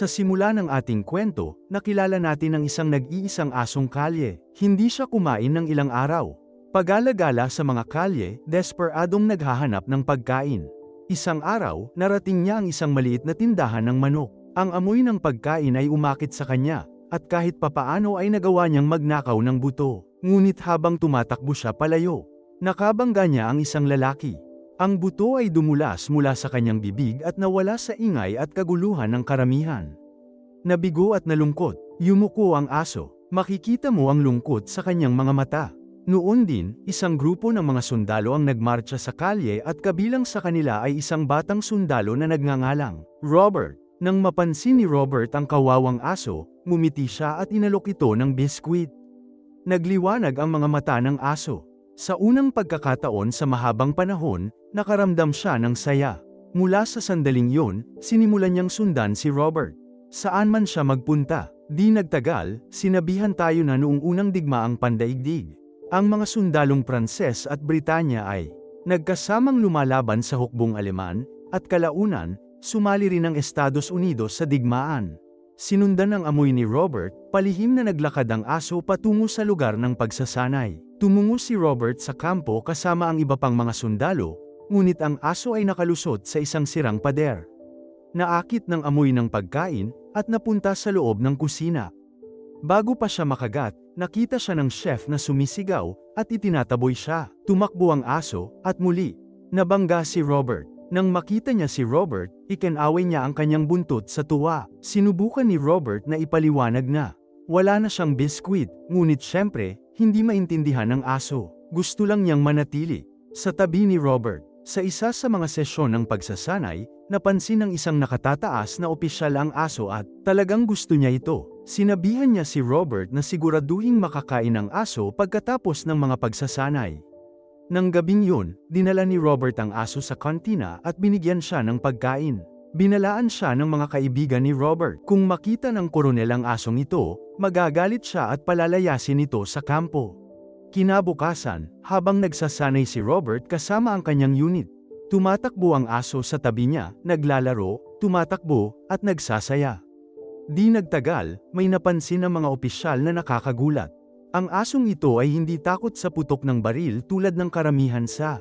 Sa simula ng ating kwento, nakilala natin ang isang nag-iisang asong kalye. Hindi siya kumain ng ilang araw. Pag-alagala sa mga kalye, desperadong naghahanap ng pagkain. Isang araw, narating niya ang isang maliit na tindahan ng manok. Ang amoy ng pagkain ay umakit sa kanya, at kahit papaano ay nagawa niyang magnakaw ng buto. Ngunit habang tumatakbo siya palayo, nakabangga niya ang isang lalaki. Ang buto ay dumulas mula sa kanyang bibig at nawala sa ingay at kaguluhan ng karamihan. Nabigo at nalungkot, yumuko ang aso, makikita mo ang lungkot sa kanyang mga mata. Noon din, isang grupo ng mga sundalo ang nagmarcha sa kalye at kabilang sa kanila ay isang batang sundalo na nagngangalang, Robert. Nang mapansin ni Robert ang kawawang aso, ngumiti siya at inalok ito ng biskwit. Nagliwanag ang mga mata ng aso. Sa unang pagkakataon sa mahabang panahon, nakaramdam siya ng saya. Mula sa sandaling yun, sinimulan niyang sundan si Robert. Saan man siya magpunta, di nagtagal, sinabihan tayo na noong unang digmaang pandaigdig. Ang mga sundalong Pranses at Britanya ay nagkasamang lumalaban sa hukbong Aleman, at kalaunan, sumali rin ang Estados Unidos sa digmaan. Sinundan ng amoy ni Robert, palihim na naglakad ang aso patungo sa lugar ng pagsasanay. Tumungo si Robert sa kampo kasama ang iba pang mga sundalo, ngunit ang aso ay nakalusot sa isang sirang pader. Naakit ng amoy ng pagkain, at napunta sa loob ng kusina. Bago pa siya makagat, nakita siya ng chef na sumisigaw, at itinataboy siya. Tumakbo ang aso, at muli, nabangga si Robert. Nang makita niya si Robert, ikinaway niya ang kanyang buntot sa tuwa. Sinubukan ni Robert na ipaliwanag na. Wala na siyang biskwit, ngunit syempre, hindi maintindihan ng aso. Gusto lang niyang manatili. Sa tabi ni Robert, sa isa sa mga sesyon ng pagsasanay, napansin ng isang nakatataas na opisyal ang aso at talagang gusto niya ito. Sinabihan niya si Robert na siguraduhing makakain ang aso pagkatapos ng mga pagsasanay. Nang gabing yun, dinala ni Robert ang aso sa kantina at binigyan siya ng pagkain. Binalaan siya ng mga kaibigan ni Robert. Kung makita ng koronel ang asong ito, magagalit siya at palalayasin ito sa kampo. Kinabukasan, habang nagsasanay si Robert kasama ang kanyang unit, tumatakbo ang aso sa tabi niya, naglalaro, tumatakbo, at nagsasaya. Di nagtagal, may napansin ang mga opisyal na nakakagulat. Ang asong ito ay hindi takot sa putok ng baril tulad ng karamihan sa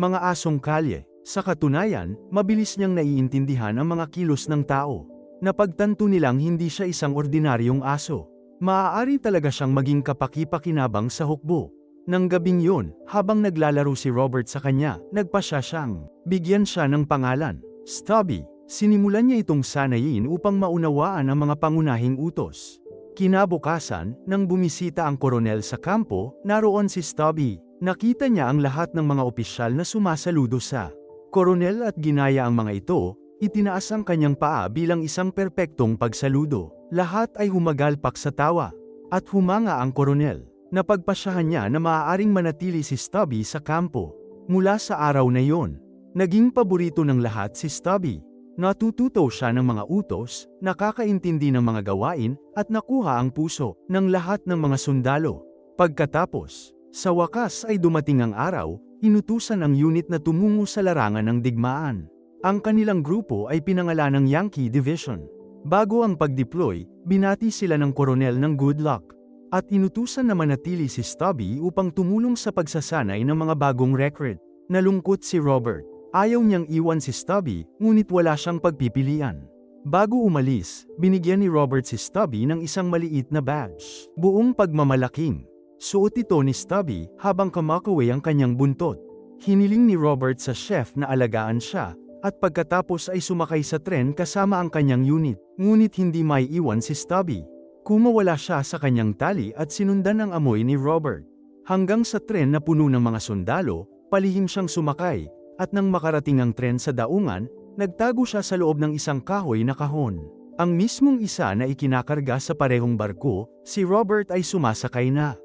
mga asong kalye. Sa katunayan, mabilis niyang naiintindihan ang mga kilos ng tao. Napagtanto nilang hindi siya isang ordinaryong aso. Maaari talaga siyang maging kapaki-pakinabang sa hukbo. Nang gabing yun, habang naglalaro si Robert sa kanya, nagpasya siyang bigyan siya ng pangalan, Stubby. Sinimulan niya itong sanayin upang maunawaan ang mga pangunahing utos. Kinabukasan, nang bumisita ang koronel sa kampo, naroon si Stubby. Nakita niya ang lahat ng mga opisyal na sumasaludo sa koronel at ginaya ang mga ito, itinaas ang kanyang paa bilang isang perpektong pagsaludo. Lahat ay humagalpak sa tawa. At humanga ang koronel. Napagpasyahan niya na maaaring manatili si Stubby sa kampo. Mula sa araw na yon, naging paborito ng lahat si Stubby. Natututo siya ng mga utos, nakakaintindi ng mga gawain, at nakuha ang puso ng lahat ng mga sundalo. Pagkatapos, sa wakas ay dumating ang araw, inutusan ang unit na tumungo sa larangan ng digmaan. Ang kanilang grupo ay pinangalan ng Yankee Division. Bago ang pag-deploy, binati sila ng koronel ng good luck. At inutusan na manatili si Stubby upang tumulong sa pagsasanay ng mga bagong recruit. Nalungkot si Robert. Ayaw niyang iwan si Stubby, ngunit wala siyang pagpipilian. Bago umalis, binigyan ni Robert si Stubby ng isang maliit na badge. Buong pagmamalaking, Suot ito ni Stubby habang kamakaway ang kanyang buntot. Hiniling ni Robert sa chef na alagaan siya, at pagkatapos ay sumakay sa tren kasama ang kanyang unit. Ngunit hindi may iwan si Stubby. Kumawala siya sa kanyang tali at sinundan ang amoy ni Robert. Hanggang sa tren na puno ng mga sundalo, palihim siyang sumakay, at nang makarating ang tren sa daungan, nagtago siya sa loob ng isang kahoy na kahon. Ang mismong isa na ikinakarga sa parehong barko, si Robert ay sumasakay na.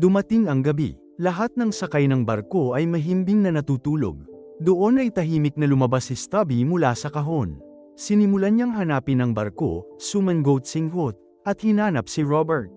Dumating ang gabi, lahat ng sakay ng barko ay mahimbing na natutulog. Doon ay tahimik na lumabas si Stubby mula sa kahon. Sinimulan niyang hanapin ang barko, sumangot singhot, at hinanap si Robert.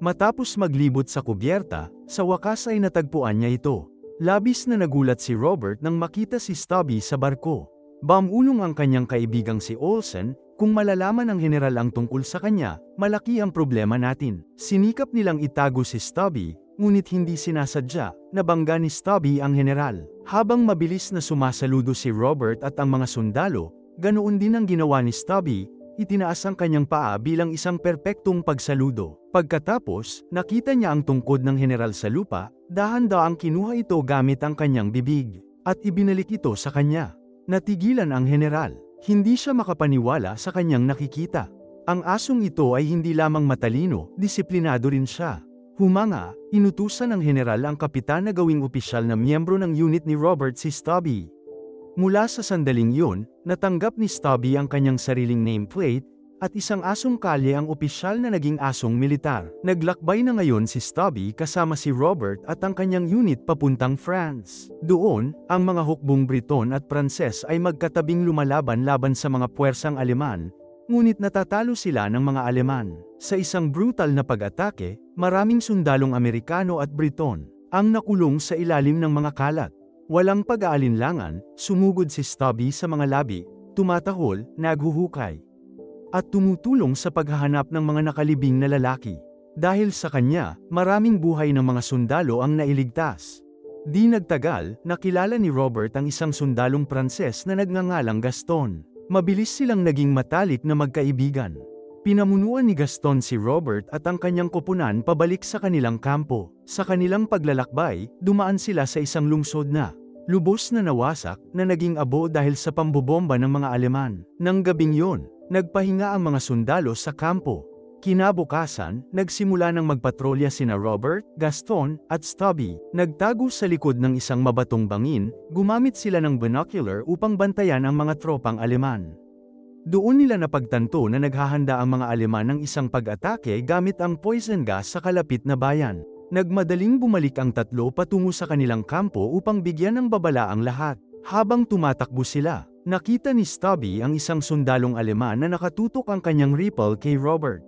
Matapos maglibot sa kubyerta, sa wakas ay natagpuan niya ito. Labis na nagulat si Robert nang makita si Stubby sa barko. Bamulong ang kanyang kaibigang si Olsen, Kung malalaman ng general ang tungkol sa kanya, malaki ang problema natin. Sinikap nilang itago si Stubby, ngunit hindi sinasadya, nabangga ni Stubby ang general. Habang mabilis na sumasaludo si Robert at ang mga sundalo, ganoon din ang ginawa ni Stubby, itinaas ang kanyang paa bilang isang perpektong pagsaludo. Pagkatapos, nakita niya ang tungkod ng general sa lupa, dahan-daang kinuha ito gamit ang kanyang bibig, at ibinalik ito sa kanya. Natigilan ang general. Hindi siya makapaniwala sa kanyang nakikita. Ang asong ito ay hindi lamang matalino, disiplinado rin siya. Humanga, inutusan ng general ang kapitan na gawing opisyal na miyembro ng unit ni Robert si Stubby. Mula sa sandaling yun, natanggap ni Stubby ang kanyang sariling nameplate, at isang asong kalye ang opisyal na naging asong militar. Naglakbay na ngayon si Stubby kasama si Robert at ang kanyang unit papuntang France. Doon, ang mga hukbong Briton at Pranses ay magkatabing lumalaban laban sa mga puwersang Aleman, ngunit natatalo sila ng mga Aleman. Sa isang brutal na pag-atake, maraming sundalong Amerikano at Briton ang nakulong sa ilalim ng mga kalat. Walang pag-aalinlangan, sumugod si Stubby sa mga labi, tumatahol, naghuhukay at tumutulong sa paghahanap ng mga nakalibing na lalaki. Dahil sa kanya, maraming buhay ng mga sundalo ang nailigtas. Di nagtagal, nakilala ni Robert ang isang sundalong Pranses na nagngangalang Gaston. Mabilis silang naging matalik na magkaibigan. Pinamunuan ni Gaston si Robert at ang kanyang kupunan pabalik sa kanilang kampo. Sa kanilang paglalakbay, dumaan sila sa isang lungsod na lubos na nawasak na naging abo dahil sa pambobomba ng mga Aleman. Nang gabing yon, Nagpahinga ang mga sundalo sa kampo. Kinabukasan, nagsimula ng magpatrolya sina Robert, Gaston, at Stubby. Nagtago sa likod ng isang mabatong bangin, gumamit sila ng binocular upang bantayan ang mga tropang Aleman. Doon nila napagtanto na naghahanda ang mga Aleman ng isang pag-atake gamit ang poison gas sa kalapit na bayan. Nagmadaling bumalik ang tatlo patungo sa kanilang kampo upang bigyan ng babala ang lahat. Habang tumatakbo sila, Nakita ni Stubby ang isang sundalong Aleman na nakatutok ang kanyang rifle kay Robert.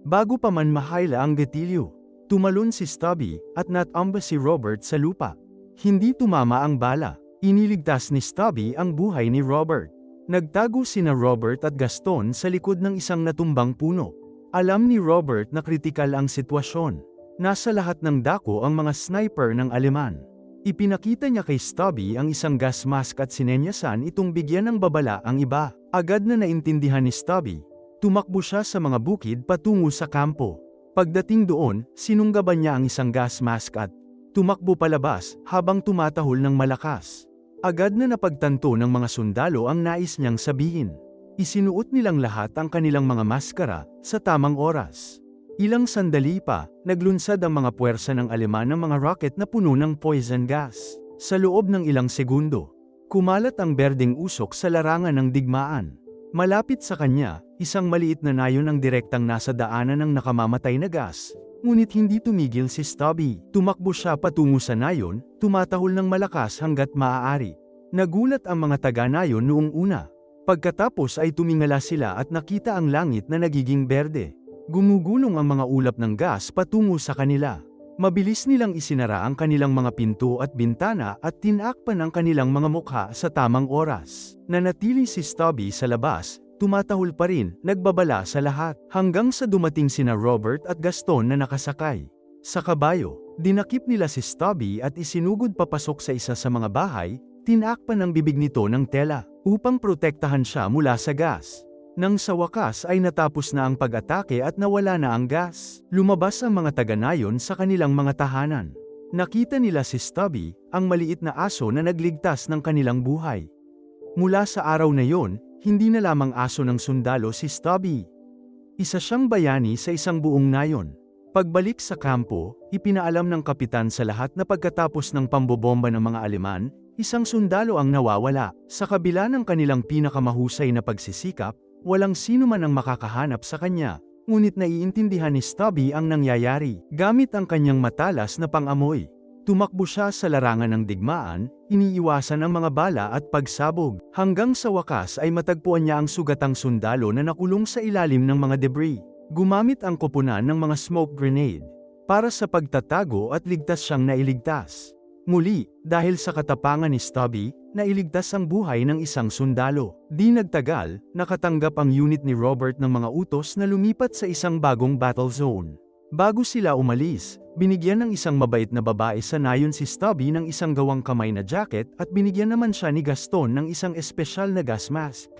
Bago pa man mahaila ang gatilyo, tumalon si Stubby at natamba si Robert sa lupa. Hindi tumama ang bala, iniligtas ni Stubby ang buhay ni Robert. Nagtago sina Robert at Gaston sa likod ng isang natumbang puno. Alam ni Robert na kritikal ang sitwasyon. Nasa lahat ng dako ang mga sniper ng Aleman. Ipinakita niya kay Stubby ang isang gas mask at sinenyasan itong bigyan ng babala ang iba. Agad na naintindihan ni Stubby. Tumakbo siya sa mga bukid patungo sa kampo. Pagdating doon, sinunggaban niya ang isang gas mask at tumakbo palabas habang tumatahol ng malakas. Agad na napagtanto ng mga sundalo ang nais niyang sabihin. Isinuot nilang lahat ang kanilang mga maskara sa tamang oras. Ilang sandali pa, naglunsad ang mga puwersa ng Aleman ng mga rocket na puno ng poison gas. Sa loob ng ilang segundo, kumalat ang berdeng usok sa larangan ng digmaan. Malapit sa kanya, isang maliit na nayon ang direktang nasa daanan ng nakamamatay na gas, ngunit hindi tumigil si Stubby. Tumakbo siya patungo sa nayon, tumatahol ng malakas hanggat maaari. Nagulat ang mga taga-nayon noong una. Pagkatapos ay tumingala sila at nakita ang langit na nagiging berde. Gumugulong ang mga ulap ng gas patungo sa kanila. Mabilis nilang isinara ang kanilang mga pinto at bintana at tinakpan ang kanilang mga mukha sa tamang oras. Nanatili si Stubby sa labas, tumatahol pa rin, nagbabala sa lahat, hanggang sa dumating sina Robert at Gaston na nakasakay. Sa kabayo, dinakip nila si Stubby at isinugod papasok sa isa sa mga bahay, tinakpan ang bibig nito ng tela, upang protektahan siya mula sa gas. Nang sa wakas ay natapos na ang pag-atake at nawala na ang gas, lumabas ang mga taga-nayon sa kanilang mga tahanan. Nakita nila si Stubby, ang maliit na aso na nagligtas ng kanilang buhay. Mula sa araw na yon, hindi na lamang aso ng sundalo si Stubby. Isa siyang bayani sa isang buong nayon. Pagbalik sa kampo, ipinaalam ng kapitan sa lahat na pagkatapos ng pambobomba ng mga Aleman, isang sundalo ang nawawala. Sa kabila ng kanilang pinakamahusay na pagsisikap, Walang sino man ang makakahanap sa kanya, ngunit naiintindihan ni Stubby ang nangyayari. Gamit ang kanyang matalas na pangamoy, tumakbo siya sa larangan ng digmaan, iniiwasan ang mga bala at pagsabog, hanggang sa wakas ay matagpuan niya ang sugatang sundalo na nakulong sa ilalim ng mga debris. Gumamit ang koponan ng mga smoke grenade para sa pagtatago at ligtas siyang nailigtas. Muli, dahil sa katapangan ni Stubby, na iligtas ang buhay ng isang sundalo. Di nagtagal, nakatanggap ang unit ni Robert ng mga utos na lumipat sa isang bagong battle zone. Bago sila umalis, binigyan ng isang mabait na babae sa nayon si Stubby ng isang gawang kamay na jacket at binigyan naman siya ni Gaston ng isang espesyal na gas mask.